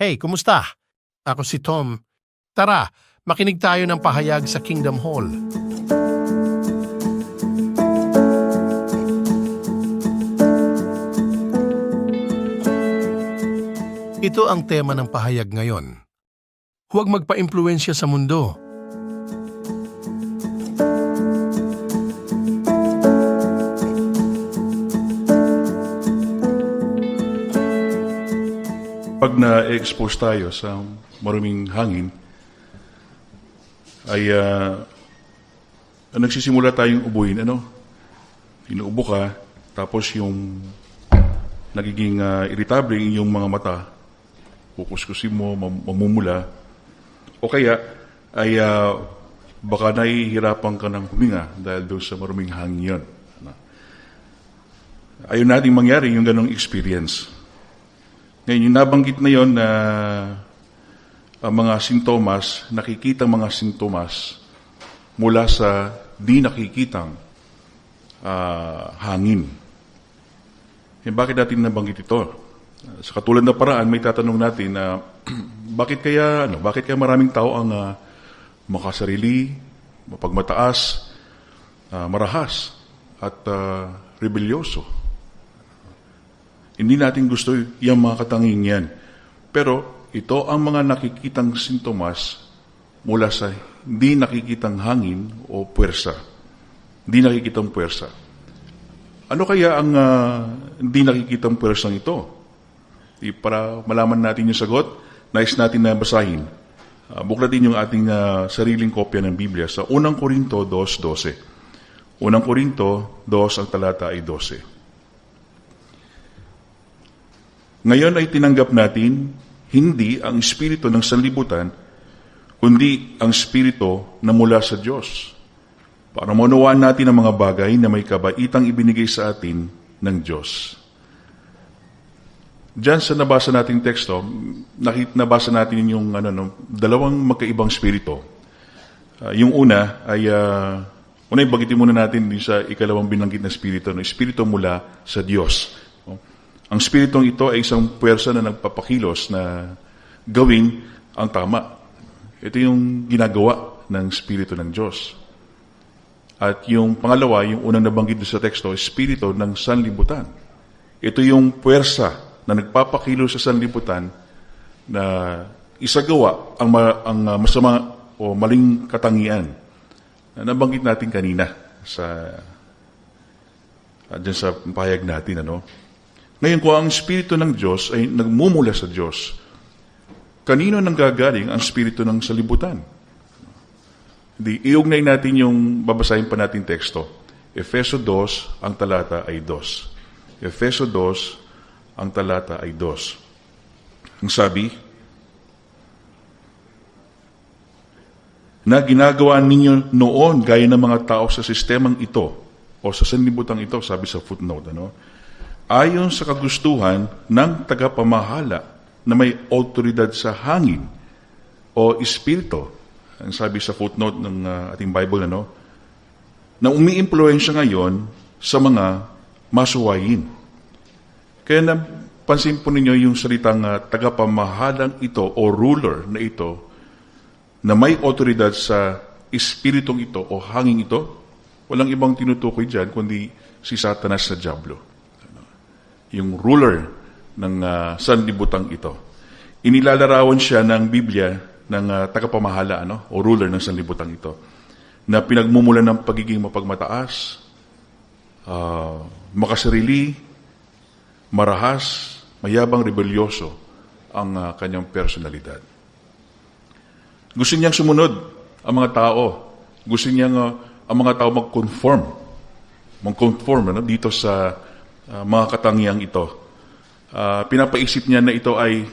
Hey, kumusta? Ako si Tom. Tara, makinig tayo ng pahayag sa Kingdom Hall. Ito ang tema ng pahayag ngayon. Huwag magpa-impluensya sa mundo. Pag na-expose tayo sa maruming hangin, ay ah, nagsisimula tayong ubuin. Ano? Inuubo ka, tapos yung nagiging ah, irritable yung iyong mga mata, kukuskusin mo, mam- mamumula, o kaya ay ah, baka nahihirapan ka ng huminga dahil doon sa maruming hangin yun. Ano? Ayaw nating mangyari yung ganong experience. Ngayon, yung nabanggit na yon na ang mga sintomas, nakikita mga sintomas mula sa di nakikitang ah, hangin. Eh, bakit natin nabanggit ito? Sa katulad na paraan, may tatanong natin na bakit kaya ano, bakit kaya maraming tao ang ah, makasarili, mapagmataas, ah, marahas at ah, rebelyoso? Hindi natin gusto yung mga katanging yan. Pero ito ang mga nakikitang sintomas mula sa hindi nakikitang hangin o puwersa. Hindi nakikitang puwersa. Ano kaya ang ah, hindi nakikitang puwersang ito? Di, para malaman natin yung sagot, nais natin na basahin. Uh, buklatin yung ating ah, sariling kopya ng Biblia sa unang Korinto 2.12. Unang Korinto 2, ang talata ay 12. Ngayon ay tinanggap natin hindi ang espiritu ng sanlibutan, kundi ang espiritu na mula sa Diyos. Para maunawaan natin ang mga bagay na may kabaitang ibinigay sa atin ng Diyos. Diyan sa nabasa nating teksto, nakit nabasa natin yung ano, no, dalawang magkaibang espiritu. Ah, yung una ay, uh, una bagitin muna natin din sa ikalawang binanggit na espiritu, no, espiritu mula sa Diyos. Ang espiritong ito ay isang puwersa na nagpapakilos na gawin ang tama. Ito yung ginagawa ng espiritu ng Diyos. At yung pangalawa, yung unang nabanggit sa teksto, espiritu ng sanlibutan. Ito yung puwersa na nagpapakilos sa sanlibutan na isagawa ang, ma- ang uh, masama o maling katangian na nabanggit natin kanina sa uh, dyan sa pahayag natin. Ano? Ngayon, kung ang Espiritu ng Diyos ay nagmumula sa Diyos, kanino nang gagaling ang Espiritu ng salibutan? Di, iugnay natin yung babasahin pa natin teksto. Efeso 2, ang talata ay 2. Efeso 2, ang talata ay 2. Ang sabi, na ginagawa ninyo noon gaya ng mga tao sa sistemang ito o sa sanlibutan ito, sabi sa footnote, ano? Ayon sa kagustuhan ng tagapamahala na may autoridad sa hangin o espiritu. Ang sabi sa footnote ng uh, ating Bible, ano, na umiimpluensya ngayon sa mga masuwayin. Kaya napansin po ninyo yung salitang uh, tagapamahalang ito o ruler na ito na may autoridad sa espiritong ito o hangin ito, walang ibang tinutukoy dyan kundi si Satanas na Diablo yung ruler ng uh, sanlibutan ito. Inilalarawan siya ng Biblia ng uh, tagapamahala ano, o ruler ng sanlibutan ito na pinagmumulan ng pagiging mapagmataas, uh, makasarili, marahas, mayabang rebelyoso ang uh, kanyang personalidad. Gusto niyang sumunod ang mga tao. Gusto niyang uh, ang mga tao mag-conform. Mag-conform ano, dito sa uh, mga katangiang ito. Uh, pinapaisip niya na ito ay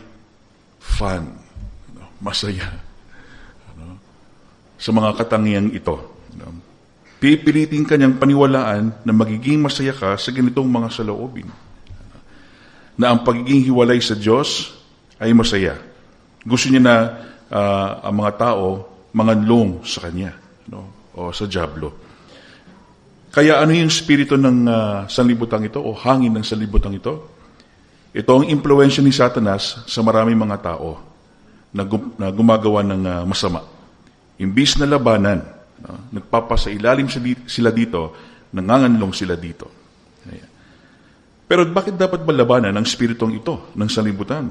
fun, ano, masaya. Ano, sa mga katangiang ito. Ano, pipilitin kanyang paniwalaan na magiging masaya ka sa ganitong mga saloobin. Na ang pagiging hiwalay sa Diyos ay masaya. Gusto niya na uh, ang mga tao manganlong sa Kanya no? o sa Diablo. Kaya ano yung spirito ng uh, sanlibutan ito o hangin ng sanlibutan ito? Ito ang impluensya ni Satanas sa maraming mga tao na, gum- na gumagawa ng ah, masama. Imbis na labanan, no, nagpapasa ilalim sila dito, nanganganlong sila dito. Ayan. Pero bakit dapat malabanan ang spiritong ito ng salibutan?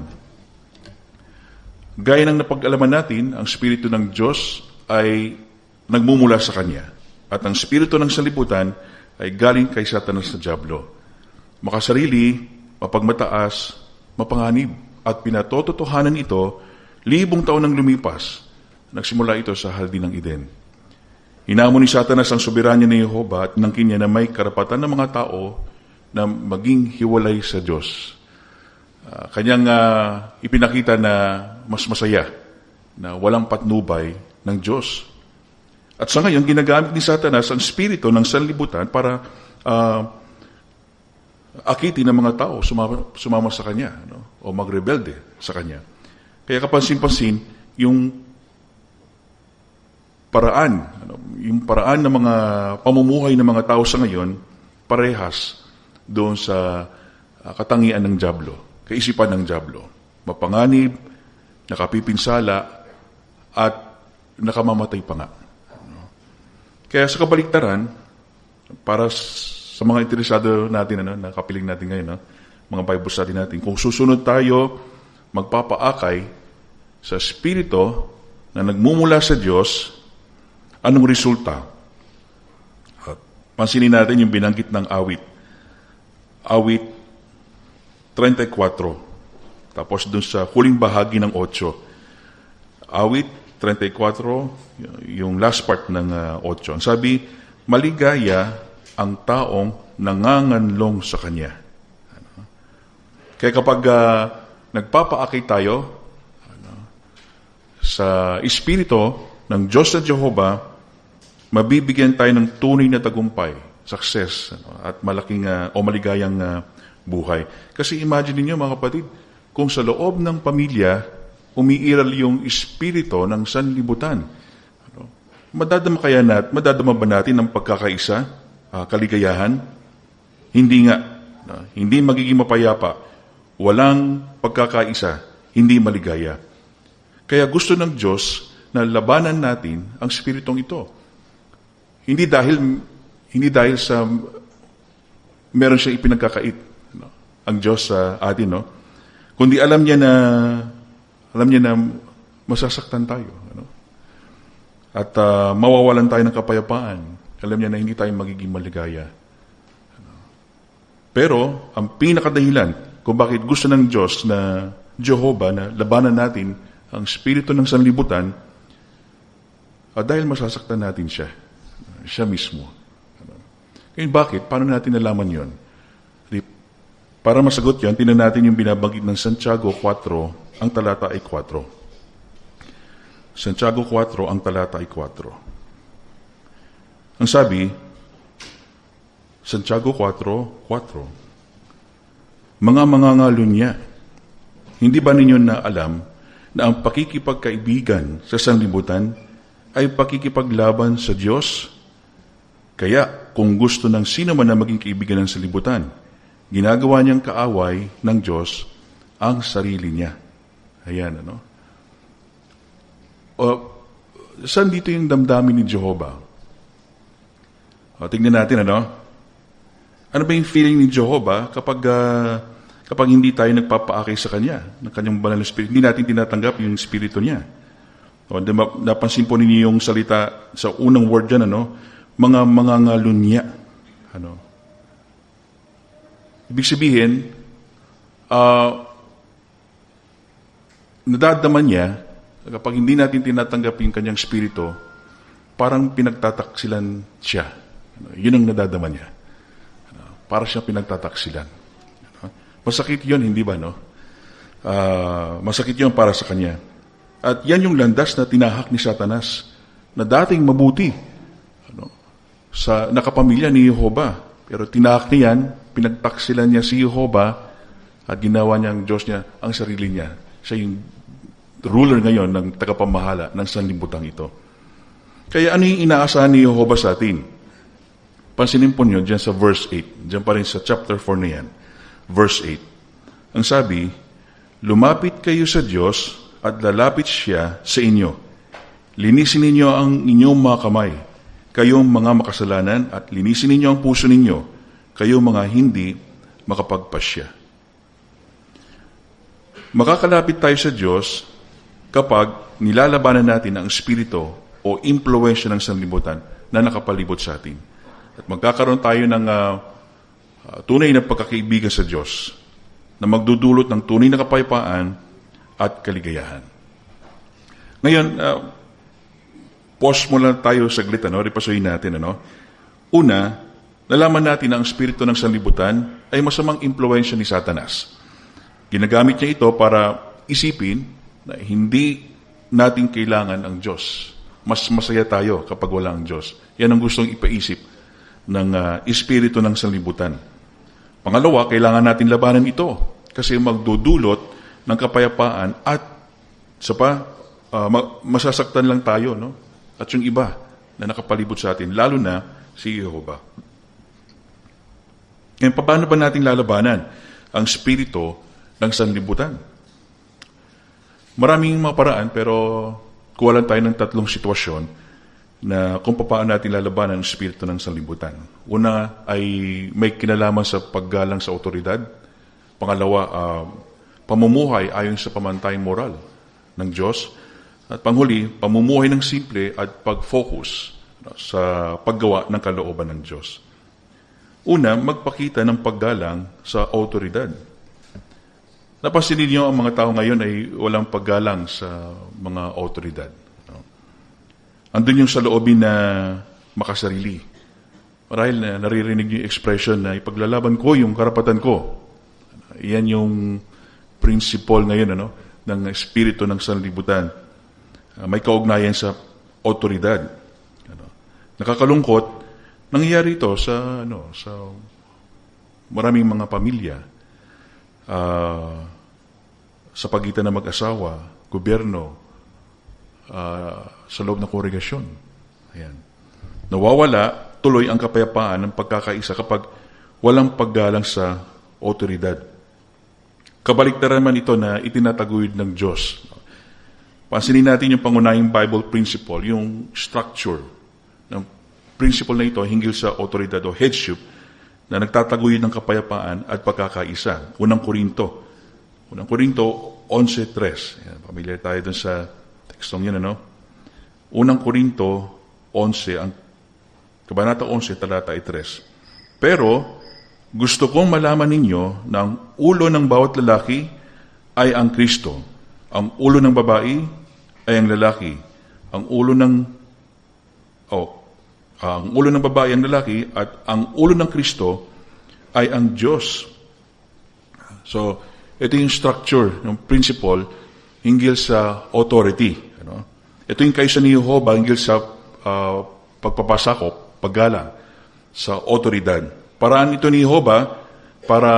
Gaya ng napag-alaman natin, ang spirito ng Diyos ay nagmumula sa Kanya. At ang spirito ng salibutan ay galing kay Satanas na Diablo. Makasarili, mapagmataas, mapanganib. At pinatototohanan ito, libong taon nang lumipas. Nagsimula ito sa haldi ng Eden. Hinamon ni Satanas ang soberanya ni Jehova at nangkin na may karapatan ng mga tao na maging hiwalay sa Diyos. Ah, kanyang ah, ipinakita na mas masaya na walang patnubay ng Diyos. At sa ngayon, ginagamit ni Satanas ang spirito ng sanlibutan para ah, akitin ng mga tao, sumama, sumama sa kanya, no? o magrebelde sa kanya. Kaya kapansin-pansin, yung paraan, ano, yung paraan ng mga pamumuhay ng mga tao sa ngayon, parehas doon sa ah, katangian ng Diablo, kaisipan ng Diablo. Mapanganib, nakapipinsala, at nakamamatay pa nga. Kaya sa kabaliktaran, para sa mga interesado natin, ano, na kapiling natin ngayon, no, mga Bible study natin, kung susunod tayo magpapaakay sa Espiritu na nagmumula sa Diyos, anong resulta? At pansinin natin yung binanggit ng awit. Awit 34. Tapos dun sa huling bahagi ng 8. Awit 34, yung last part ng ah, 8. Ang sabi, maligaya ang taong nanganganlong sa Kanya. Ano? Kaya kapag ah, nagpapaakay tayo ano, sa Espiritu ng Diyos na Jehovah, mabibigyan tayo ng tunay na tagumpay, success, ano, at malaking ah, o maligayang ah, buhay. Kasi imagine niyo mga kapatid, kung sa loob ng pamilya, umiiral yung espiritu ng sanlibutan. Ano, madadama kaya nat, madadama ba natin ang pagkakaisa, ah, kaligayahan? Hindi nga. No? Hindi magiging mapayapa. Walang pagkakaisa, hindi maligaya. Kaya gusto ng Diyos na labanan natin ang spiritong ito. Hindi dahil hindi dahil sa meron siya ipinagkakait no? ang Diyos sa atin, no? Kundi alam niya na alam niya na masasaktan tayo, ano? At ah, mawawalan tayo ng kapayapaan. Alam niya na hindi tayo magiging maligaya. Pero, ang pinakadahilan kung bakit gusto ng Diyos na Jehovah na labanan natin ang spirito ng sanlibutan, ah, dahil masasaktan natin siya. Siya mismo. Ngayon, bakit? Paano natin nalaman yon? Para masagot yan, tinan natin yung binabanggit ng Santiago 4, ang talata ay 4. Santiago 4, ang talata ay 4. Ang sabi, Santiago 4, 4. Mga mangangalunya, hindi ba ninyo na alam na ang pakikipagkaibigan sa sanlibutan ay pakikipaglaban sa Diyos? Kaya, kung gusto ng sino man na maging kaibigan ng sanlibutan, ginagawa niyang kaaway ng Diyos ang sarili niya. Ayan, ano? O, saan dito yung damdamin ni Jehovah? O, tingnan natin, ano? Ano ba yung feeling ni Jehovah kapag ah, kapag hindi tayo nagpapaakay sa Kanya, ng Kanyang banal na Espiritu? Hindi natin tinatanggap yung Espiritu niya. O, napansin po ninyo yung salita sa unang word dyan, ano? Mga mga ngalunya. Ano? Ibig sabihin, ah, nadadama niya kapag hindi natin tinatanggap yung kanyang spirito, parang pinagtataksilan siya. Ano, yun ang nadadama niya. Ano, para siya pinagtataksilan. Ano, masakit yun, hindi ba, no? Ah, masakit yun para sa kanya. At yan yung landas na tinahak ni Satanas na dating mabuti ano, sa nakapamilya ni Jehovah. Pero tinahak niya yan, pinagtaksilan niya si Jehovah at ginawa niya ang Diyos niya, ang sarili niya. Siya yung ruler ngayon ng tagapamahala ng sanlibutan ito. Kaya ano yung inaasahan ni Jehovah sa atin? Pansinin po nyo dyan sa verse 8. Dyan pa rin sa chapter 4 na yan. Verse 8. ang sabi, Lumapit kayo sa Diyos at lalapit siya sa inyo. Linisin ninyo ang inyong mga kamay, kayong mga makasalanan, at linisin ninyo ang puso ninyo, kayong mga hindi makapagpasya. Makakalapit tayo sa Diyos kapag nilalabanan natin ang espiritu o impluensya ng sanlibutan na nakapalibot sa atin. At magkakaroon tayo ng ah, tunay na pagkakaibigan sa Diyos na magdudulot ng tunay na kapayapaan at kaligayahan. Ngayon, uh, pause lang tayo saglit, ano? Repasuhin natin, ano? Una, nalaman natin na ang espiritu ng sanlibutan ay masamang impluensya ni Satanas. Ginagamit niya ito para isipin na hindi natin kailangan ang Diyos. Mas masaya tayo kapag wala ang Diyos. Yan ang gustong ipaisip ng ah, espiritu ng sanlibutan. Pangalawa, kailangan natin labanan ito kasi magdudulot ng kapayapaan at sa pa, ma- masasaktan lang tayo, no? At yung iba na nakapalibot sa atin, lalo na si Jehovah. Ngayon, paano ba natin lalabanan ang spirito ng sanlibutan? Maraming mga paraan, pero kuwalan tayo ng tatlong sitwasyon na kung paano natin lalabanan ang spirito ng sanlibutan. Una ay may kinalaman sa paggalang sa otoridad. Pangalawa, ah, pamumuhay ayon sa pamantayang moral ng Diyos. At panghuli, pamumuhay ng simple at pag-focus sa paggawa ng kalooban ng Diyos. Una, magpakita ng paggalang sa otoridad. Napansin ninyo ang mga tao ngayon ay walang paggalang sa mga otoridad. No? Andun yung sa loobin na makasarili. Marahil na naririnig yung expression na ipaglalaban ko yung karapatan ko. Yan yung principle ngayon ano, ng espiritu ng sanlibutan. Ah, may kaugnayan sa otoridad. Ano. Nakakalungkot, nangyayari ito sa, ano, sa maraming mga pamilya. Ah, sa pagitan ng mag-asawa, gobyerno, ah, sa loob ng kongregasyon. Ayan. Nawawala tuloy ang kapayapaan ng pagkakaisa kapag walang paggalang sa otoridad. Kabaliktaran man ito na itinataguyod ng Diyos. Pansinin natin yung pangunahing Bible principle, yung structure ng principle na ito hinggil sa otoridad o headship na nagtataguyod ng kapayapaan at pagkakaisa. Unang Korinto. Unang Korinto 11.3. Yan, Pamilyar tayo dun sa tekstong yan, ano? Unang Korinto 11, ang Kabanata 11, talata 3. Pero, gusto kong malaman ninyo na ang ulo ng bawat lalaki ay ang Kristo. Ang ulo ng babae ay ang lalaki. Ang ulo ng oh, ang ulo ng babae ang lalaki at ang ulo ng Kristo ay ang Diyos. So, ito yung structure, yung principle hinggil sa authority. Ano? Ito yung kaisa ni Jehovah hinggil sa ah, pagpapasakop, paggalang sa otoridad. Paraan ito ni Jehovah para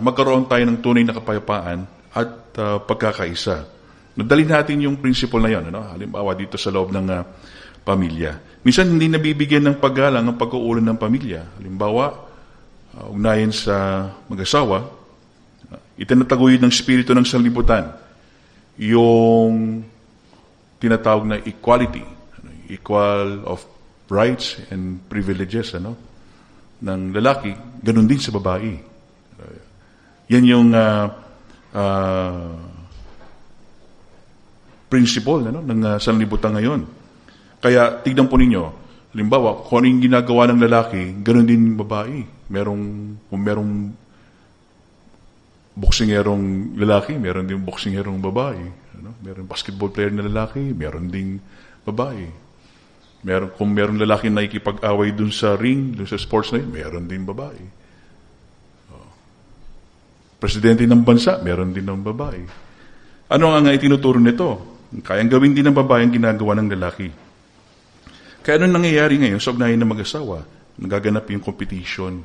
magkaroon tayo ng tunay na kapayapaan at ah, pagkakaisa. Nadali natin yung principle na yon, ano? halimbawa dito sa loob ng ah, pamilya. Minsan hindi nabibigyan ng paggalang ang pag-uulan ng pamilya. Halimbawa, uh, ugnayan sa mag-asawa, uh, itinataguyod ng spirito ng sanlibutan yung tinatawag na equality, ano, equal of rights and privileges ano, ng lalaki, ganun din sa babae. Uh, yan yung uh, uh, principle ano, ng uh, sanlibutan ngayon. Kaya tignan po ninyo, halimbawa, kung ano yung ginagawa ng lalaki, ganun din yung babae. Merong, kung merong boksingerong lalaki, meron din boksingerong babae. Ano? Meron basketball player na lalaki, meron ding babae. Meron, kung meron lalaki na ikipag-away dun sa ring, dun sa sports na yun, meron din babae. Oh. Presidente ng bansa, meron din ng babae. Ano ang itinuturo nito? Kayang gawin din ng babae ang ginagawa ng lalaki. Kaya anong nangyayari ngayon sa ugnayan ng mag-asawa? Nagaganap yung competition.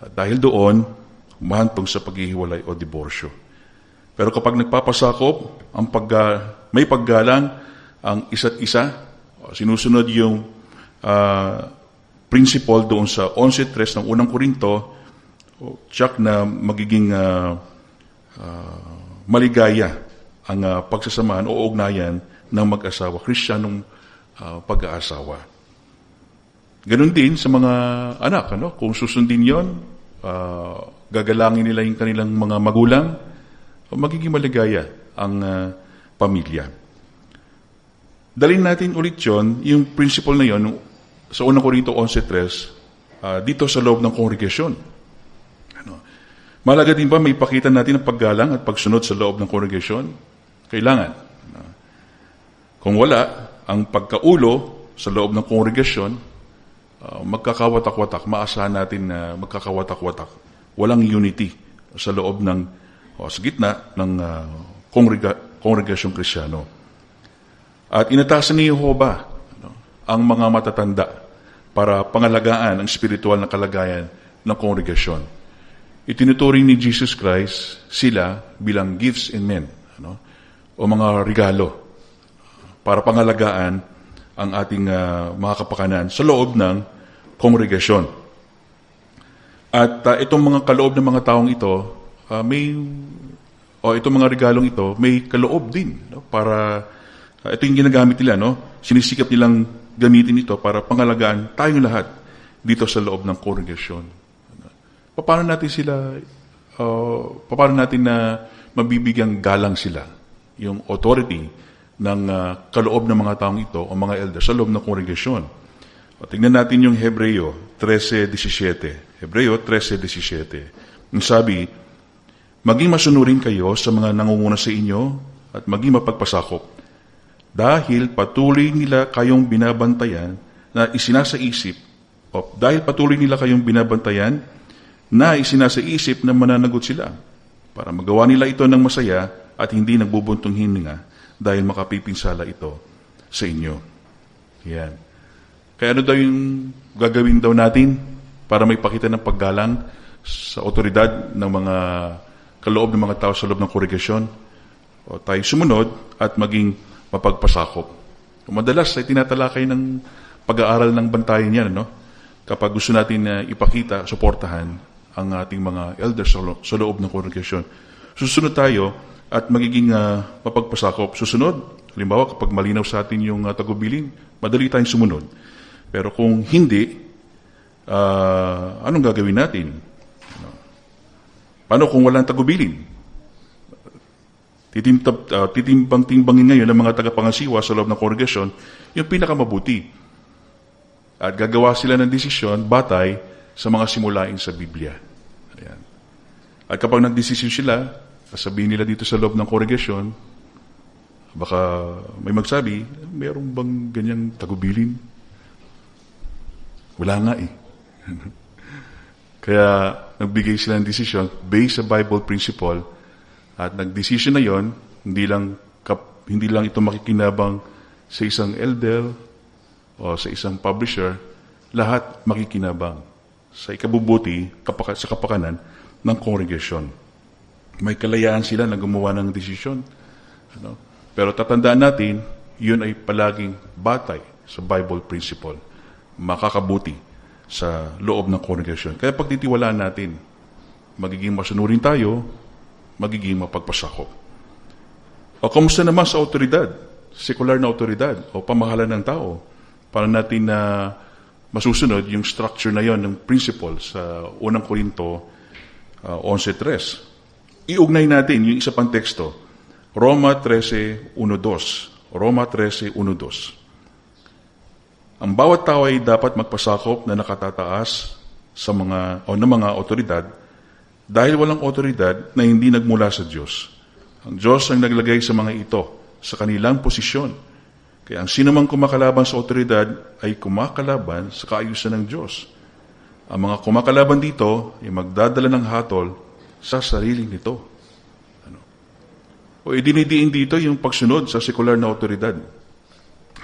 At dahil doon, humahantong sa paghihiwalay o diborsyo. Pero kapag nagpapasakop, ang pagga, may paggalang ang isa't isa, sinusunod yung ah, principle doon sa 11.3 ng unang Korinto, tsak na magiging ah, ah, maligaya ang ah, pagsasamahan o ugnayan ng mag-asawa, Kristyanong ah, pag-aasawa. Ganon din sa mga anak, ano? Kung susundin yon, ah, gagalangin nila yung kanilang mga magulang, magiging maligaya ang ah, pamilya. Dalhin natin ulit yon, yung principle na yon, sa unang Korinto 11.3, ah, dito sa loob ng kongregasyon. Ano? Malaga din ba may ipakita natin ang paggalang at pagsunod sa loob ng kongregasyon? Kailangan. Ano? Kung wala, ang pagkaulo sa loob ng kongregasyon, uh, magkakawatak-watak, maasahan natin na magkakawatak-watak. Walang unity sa loob ng, o sa gitna ng uh, kongrega, kongregasyong krisyano. At inatasan ni Jehovah ano, ang mga matatanda para pangalagaan ang spiritual na kalagayan ng kongregasyon. Itinuturing ni Jesus Christ sila bilang gifts in men ano, o mga regalo para pangalagaan ang ating ah, mga kapakanan sa loob ng kongregasyon. At ah, itong mga kaloob ng mga taong ito, ah, may o itong mga regalong ito, may kaloob din no, para ah, ito yung ginagamit nila, no? Sinisikap nilang gamitin ito para pangalagaan tayong lahat dito sa loob ng kongregasyon. Paano natin sila uh, paano natin na mabibigyang galang sila yung authority ng uh, kaloob ng mga taong ito o mga elders sa loob ng kongregasyon. O, tingnan natin yung Hebreo 13.17. Hebreo 13.17. Yung sabi, Maging masunurin kayo sa mga nangunguna sa inyo at maging mapagpasakop. Dahil patuloy nila kayong binabantayan na isinasaisip, o dahil patuloy nila kayong binabantayan na isinasaisip na mananagot sila para magawa nila ito ng masaya at hindi nagbubuntong hininga dahil makapipinsala ito sa inyo. Yan. Kaya ano daw yung gagawin daw natin para may pakita ng paggalang sa otoridad ng mga kaloob ng mga tao sa loob ng kongregasyon? O tayo sumunod at maging mapagpasakop. Madalas ay tinatalakay ng pag-aaral ng bantayan yan, no? Kapag gusto natin na ipakita, suportahan ang ating mga elders sa, lo- sa loob ng kongregasyon. Susunod tayo at magiging ah, mapagpasakop. Susunod, halimbawa kapag malinaw sa atin yung uh, tagubilin, madali tayong sumunod. Pero kung hindi, ah, anong gagawin natin? Ano? Paano kung walang tagubilin? Titimtab, uh, titimbang-timbangin ngayon ng mga tagapangasiwa sa loob ng kongregasyon yung pinakamamabuti. At gagawa sila ng desisyon batay sa mga simulain sa Biblia. Ayan. At kapag nagdesisyon sila, sasabihin nila dito sa loob ng kongregasyon, baka may magsabi, mayroong bang ganyang tagubilin? Wala nga eh. Kaya nagbigay sila ng desisyon based sa Bible principle at nagdesisyon na yon hindi lang kap, hindi lang ito makikinabang sa isang elder o sa isang publisher, lahat makikinabang sa ikabubuti kapaka, sa kapakanan ng kongregasyon. May kalayaan sila na gumawa ng desisyon. Ano? Pero tatandaan natin, yun ay palaging batay sa Bible principle. Makakabuti sa loob ng kongregasyon. Kaya pagtitiwalaan natin, magiging masunurin tayo, magiging mapagpasakop. O kamusta naman sa autoridad? Sekular na autoridad o pamahalan ng tao? Para natin na masusunod yung structure na yon ng principle sa unang Korinto uh, 11.3. Iugnay natin yung isa pang teksto. Roma 13.1.2. Roma 13.1.2. Ang bawat tao ay dapat magpasakop na nakatataas sa mga o ng mga otoridad dahil walang otoridad na hindi nagmula sa Diyos. Ang Diyos ang naglagay sa mga ito sa kanilang posisyon. Kaya ang sinumang kumakalaban sa otoridad ay kumakalaban sa kaayusan ng Diyos. Ang mga kumakalaban dito ay magdadala ng hatol sa sarili nito. Ano? O idinidiin dito yung pagsunod sa sekular na otoridad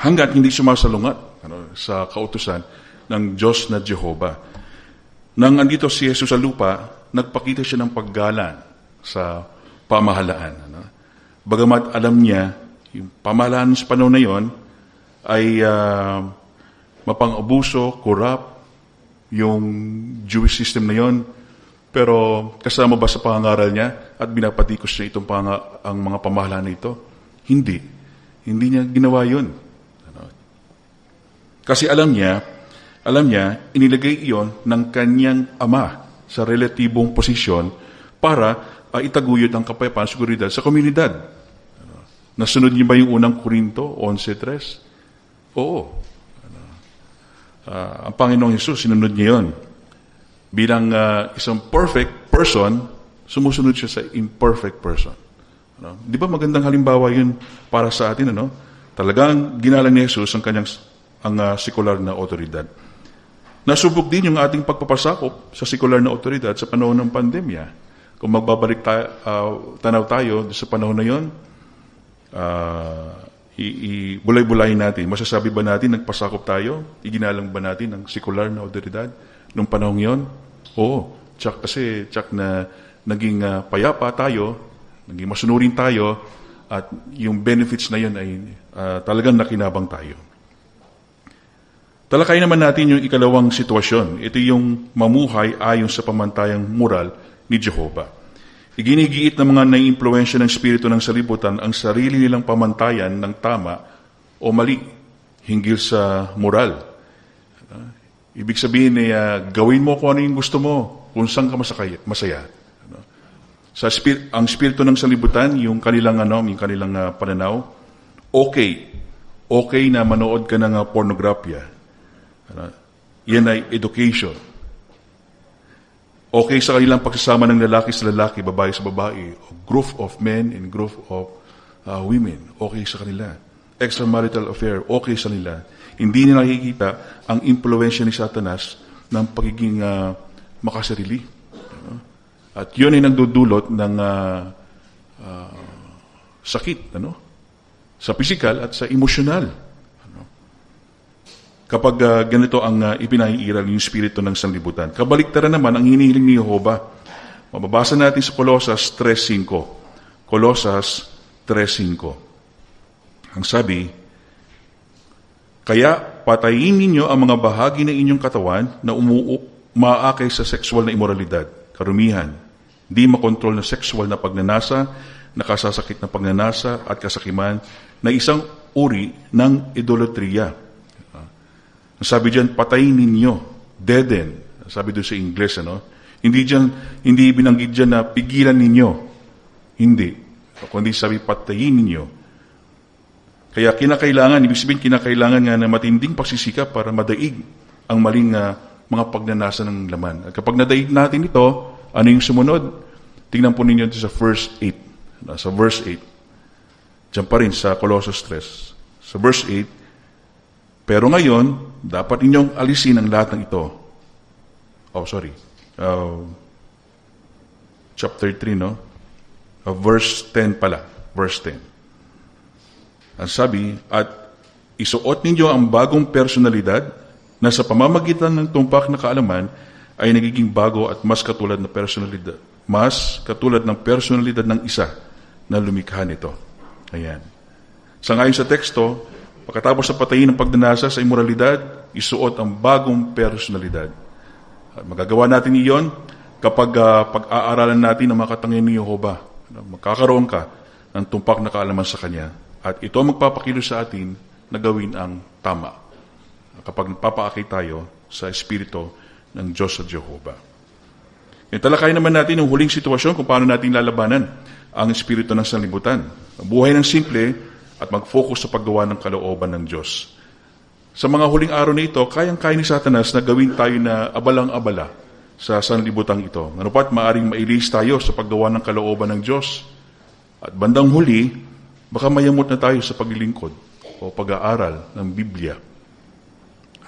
hanggat hindi sumasalungat ano, sa kautusan ng Diyos na Jehovah. Nang andito si Jesus sa lupa, nagpakita siya ng paggalang sa pamahalaan. Ano? Bagamat alam niya, yung pamahalaan sa panahon na yon ay uh, mapang-abuso, corrupt, yung Jewish system na yon Pero kasama ba sa pangangaral niya at binapatikos niya itong panga, ang mga pamahalaan na ito? Hindi. Hindi niya ginawa yun. Ano? Kasi alam niya, alam niya, inilagay iyon ng kanyang ama sa relatibong posisyon para ah, itaguyod ang kapayapaan at seguridad sa komunidad. Ano? Nasunod niyo ba yung unang Korinto 11.3? Oo. Ano? Ah, ang Panginoong Yesus, sinunod niya yun. Bilang ah, isang perfect person, sumusunod siya sa imperfect person. Ano? Di ba magandang halimbawa yun para sa atin, ano? Talagang ginalang ni Jesus ang kanyang ang ah, sekular na otoridad. Nasubok din yung ating pagpapasakop sa sekular na otoridad sa panahon ng pandemya. Kung magbabalik tayo, ah, tanaw tayo sa panahon na yon, ah, i- i- bulay-bulayin natin. Masasabi ba natin nagpasakop tayo? Iginalang ba natin ang sekular na otoridad nung panahon yon? Oo. Tsak, kasi tsak na naging ah, payapa tayo, naging masunurin tayo, at yung benefits na yun ay ah, talagang nakinabang tayo. Talakay naman natin yung ikalawang sitwasyon. Ito yung mamuhay ayon sa pamantayang moral ni Jehovah. Iginigiit ng mga naiimpluensya ng Espiritu ng Salibutan ang sarili nilang pamantayan ng tama o mali hinggil sa moral. Ibig sabihin ay uh, gawin mo kung ano yung gusto mo, kung saan ka masakay, masaya. Ano? Sa spir- ang Espiritu ng Salibutan, yung kanilang, ano, yung kanilang uh, pananaw, okay. Okay na manood ka ng uh, pornografya. Ano? Yan ay education. Okay sa kanilang pagsasama ng lalaki sa lalaki, babae sa babae, group of men and group of uh, women. Okay sa kanila. Extramarital affair, okay sa nila. Hindi nila nakikita ang impluensya ni Satanas ng pagiging uh, makasarili. Ano? At yun ay nagdudulot ng uh, uh, sakit, ano? Sa physical at sa emosyonal kapag uh, ganito ang uh, ipinaiiral yung spirito ng sanlibutan. Kabaliktaran naman ang hinihiling ni Jehovah. Mababasa natin sa Colosas 3.5. Colosas 3.5. Ang sabi, Kaya patayin ninyo ang mga bahagi ng inyong katawan na umuuk maakay sa sexual na imoralidad, karumihan, di makontrol na sexual na pagnanasa, nakasasakit na pagnanasa at kasakiman na isang uri ng idolatriya ang sabi diyan, patayin ninyo, deaden. Sabi doon sa Ingles, ano? Hindi diyan, hindi binanggit diyan na pigilan ninyo. Hindi. Kundi sabi, patayin ninyo. Kaya kinakailangan, ibig sabihin, kinakailangan nga na matinding pagsisikap para madaig ang maling uh, mga pagnanasa ng laman. At kapag nadaig natin ito, ano yung sumunod? Tingnan po ninyo sa verse 8. Sa verse 8. Diyan pa rin sa Colossus 3. Sa verse 8, pero ngayon, dapat inyong alisin ang lahat ng ito. Oh, sorry. Uh, chapter 3, no? Uh, verse 10 pala. Verse 10. Ang sabi, at isuot ninyo ang bagong personalidad na sa pamamagitan ng tumpak na kaalaman ay nagiging bago at mas katulad na personalidad. Mas katulad ng personalidad ng isa na lumikha nito. Ayan. Sa ngayon sa teksto, Pagkatapos sa patayin ng pagnanasa sa imoralidad, isuot ang bagong personalidad. At magagawa natin iyon kapag uh, pag-aaralan natin ang mga katangian ni Jehovah. Magkakaroon ka ng tumpak na kaalaman sa Kanya. At ito ang magpapakilos sa atin na gawin ang tama. Kapag nagpapaakay tayo sa Espiritu ng Diyos sa Jehovah. Italakay naman natin ang huling sitwasyon kung paano natin lalabanan ang Espiritu ng sanlibutan. Buhay ng simple, at mag-focus sa paggawa ng kalooban ng Diyos. Sa mga huling araw na ito, kayang-kaya ni Satanas na gawin tayo na abalang-abala sa sanlibutang ito. Ano pat, maaring mailis tayo sa paggawa ng kalooban ng Diyos. At bandang huli, baka mayamot na tayo sa paglilingkod o pag-aaral ng Biblia.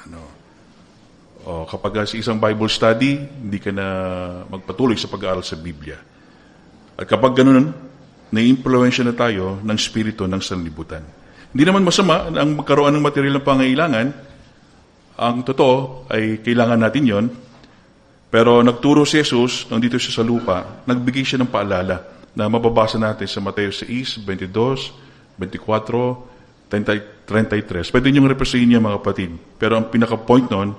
Ano? O kapag sa isang Bible study, hindi ka na magpatuloy sa pag-aaral sa Biblia. At kapag ganun, na-impluensya na tayo ng spirito ng sanlibutan. Hindi naman masama ang magkaroon ng material ng pangailangan. Ang totoo ay kailangan natin yon. Pero nagturo si Jesus, nang dito siya sa lupa, nagbigay siya ng paalala na mababasa natin sa Mateo 6, 22, 24, 33. Pwede niyong represahin niya mga kapatid. Pero ang pinaka-point noon,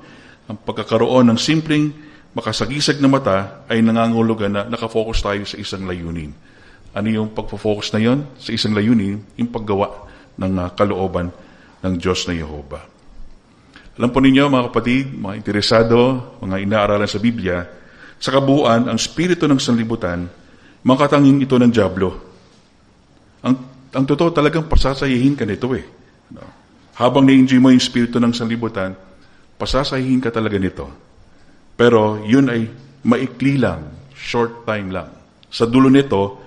ang pagkakaroon ng simpleng makasagisag na mata ay nangangulugan na nakafocus tayo sa isang layunin. Ano yung pagpo-focus na yon sa isang layunin? Yung paggawa ng ah, kalooban ng Diyos na Yehova. Alam po ninyo mga kapatid, mga interesado, mga inaaralan sa Biblia, sa kabuuan, ang spirito ng sanlibutan, makatanging ito ng Diablo. Ang, ang totoo talagang pasasayihin ka nito eh. No? Habang na-enjoy mo yung spirito ng sanlibutan, pasasayihin ka talaga nito. Pero yun ay maikli lang, short time lang. Sa dulo nito,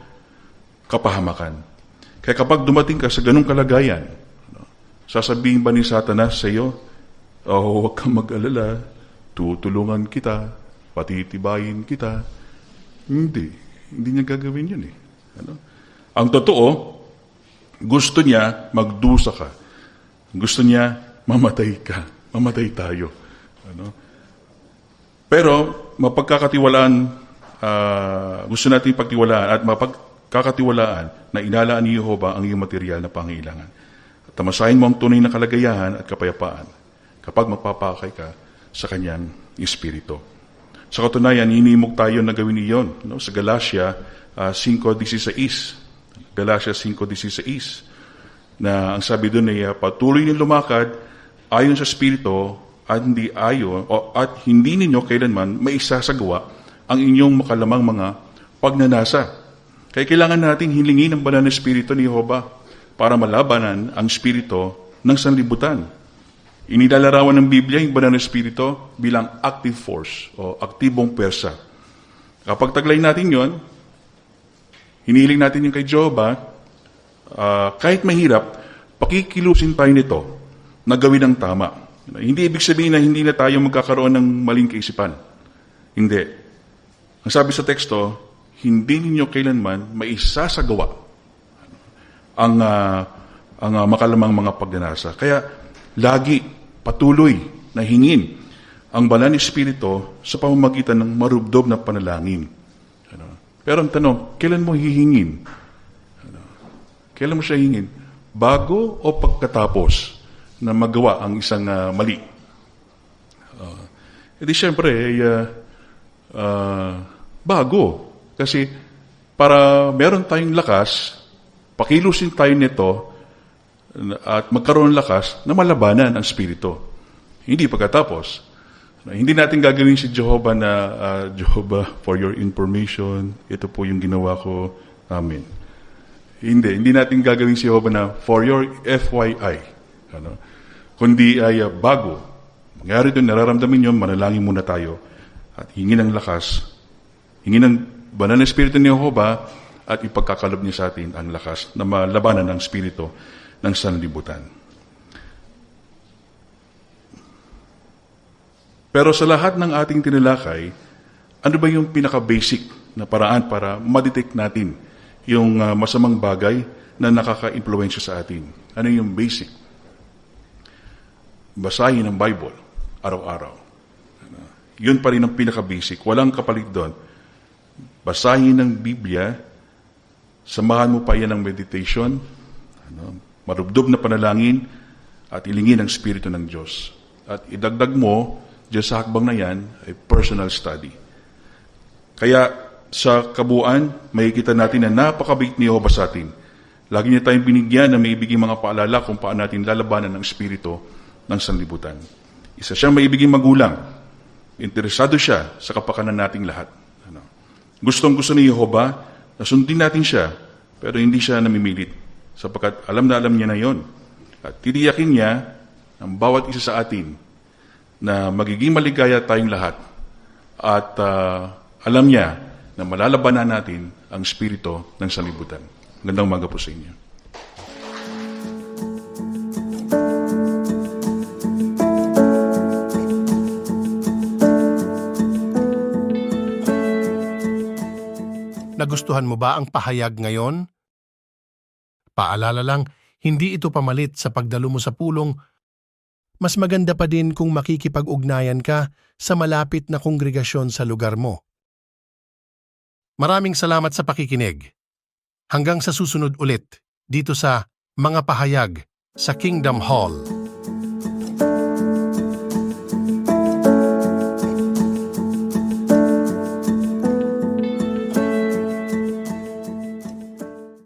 kapahamakan. Kaya kapag dumating ka sa ganong kalagayan, no, sasabihin ba ni Satanas sa iyo, oh, huwag kang mag-alala, tutulungan kita, patitibayin kita. Hindi. Hindi niya gagawin yun eh. Ano? Ang totoo, gusto niya magdusa ka. Gusto niya mamatay ka. Mamatay tayo. Ano? Pero mapagkakatiwalaan, ah, gusto natin pagtiwalaan at mapagkakatiwalaan na inalaan ni Jehovah ang iyong material na pangailangan. At tamasahin mo ang tunay na kalagayahan at kapayapaan kapag magpapakay ka sa kanyang espiritu. Sa katunayan, hinimog tayo na gawin iyon no? sa Galatia ah, 5.16. Galatia 5.16 na ang sabi doon ay ah, patuloy niyong lumakad ayon sa Espiritu at hindi ayon o at hindi ninyo kailanman maisasagawa ang inyong makalamang mga pagnanasa. Kaya kailangan nating hilingin ang banal na Espiritu ni Jehovah para malabanan ang Espiritu ng sanlibutan. Inilalarawan ng Biblia yung banal na Espiritu bilang active force o aktibong persa. Kapag taglay natin yon, hinihiling natin yung kay Jehovah, ah, kahit mahirap, pakikilusin tayo nito na gawin ang tama. Hindi ibig sabihin na hindi na tayo magkakaroon ng maling kaisipan. Hindi. Ang sabi sa teksto, hindi ninyo kailanman maisasagawa ang, ah, ang ah, makalamang mga pagnanasa. Kaya lagi patuloy na hingin ang banal ni Espiritu sa pamamagitan ng marubdob na panalangin. Ano? Pero ang tanong, kailan mo hihingin? Ano? Kailan mo siya hingin? Bago o pagkatapos na magawa ang isang ah, mali? Uh, edi syempre, eh, ah, ah, bago. Kasi para meron tayong lakas, pakilusin tayo nito at magkaroon ng lakas na malabanan ang spirito. Hindi pagkatapos. Hindi natin gagawin si Jehovah na, ah, Jehovah, for your information, ito po yung ginawa ko. Amen. Hindi. Hindi natin gagawin si Jehovah na, for your FYI. Ano? Kundi ay ah, bago. Mangyari doon, nararamdamin nyo, manalangin muna tayo. At hingin ng lakas. Hingin ng banal na Espiritu ni Jehovah at ipagkakalob niya sa atin ang lakas na malabanan ang Espiritu ng sanlibutan. Pero sa lahat ng ating tinilakay, ano ba yung pinaka-basic na paraan para ma-detect natin yung ah, masamang bagay na nakaka-impluensya sa atin? Ano yung basic? Basahin ang Bible araw-araw. Yun pa rin ang pinaka-basic. Walang kapalit doon. Basahin ang Biblia, samahan mo pa yan ng meditation, ano, marubdob na panalangin, at ilingin ang Espiritu ng Diyos. At idagdag mo, dyan sa hakbang na yan, ay personal study. Kaya sa kabuuan, makikita natin na napakabait ni Jehovah sa atin. Lagi niya tayong binigyan na may ibiging mga paalala kung paano natin lalabanan ang Espiritu ng sanlibutan. Isa siyang maibiging magulang. Interesado siya sa kapakanan nating lahat. Ano? Gustong gusto ni Jehovah na sundin natin siya, pero hindi siya namimilit. Sapagkat alam na alam niya na yon. At titiyakin niya ang bawat isa sa atin na magiging maligaya tayong lahat. At ah, alam niya na malalabanan natin ang spirito ng salibutan. Gandang umaga po sa inyo. Nagustuhan mo ba ang pahayag ngayon? Paalala lang, hindi ito pamalit sa pagdalo mo sa pulong. Mas maganda pa din kung makikipag-ugnayan ka sa malapit na kongregasyon sa lugar mo. Maraming salamat sa pakikinig. Hanggang sa susunod ulit dito sa Mga Pahayag sa Kingdom Hall.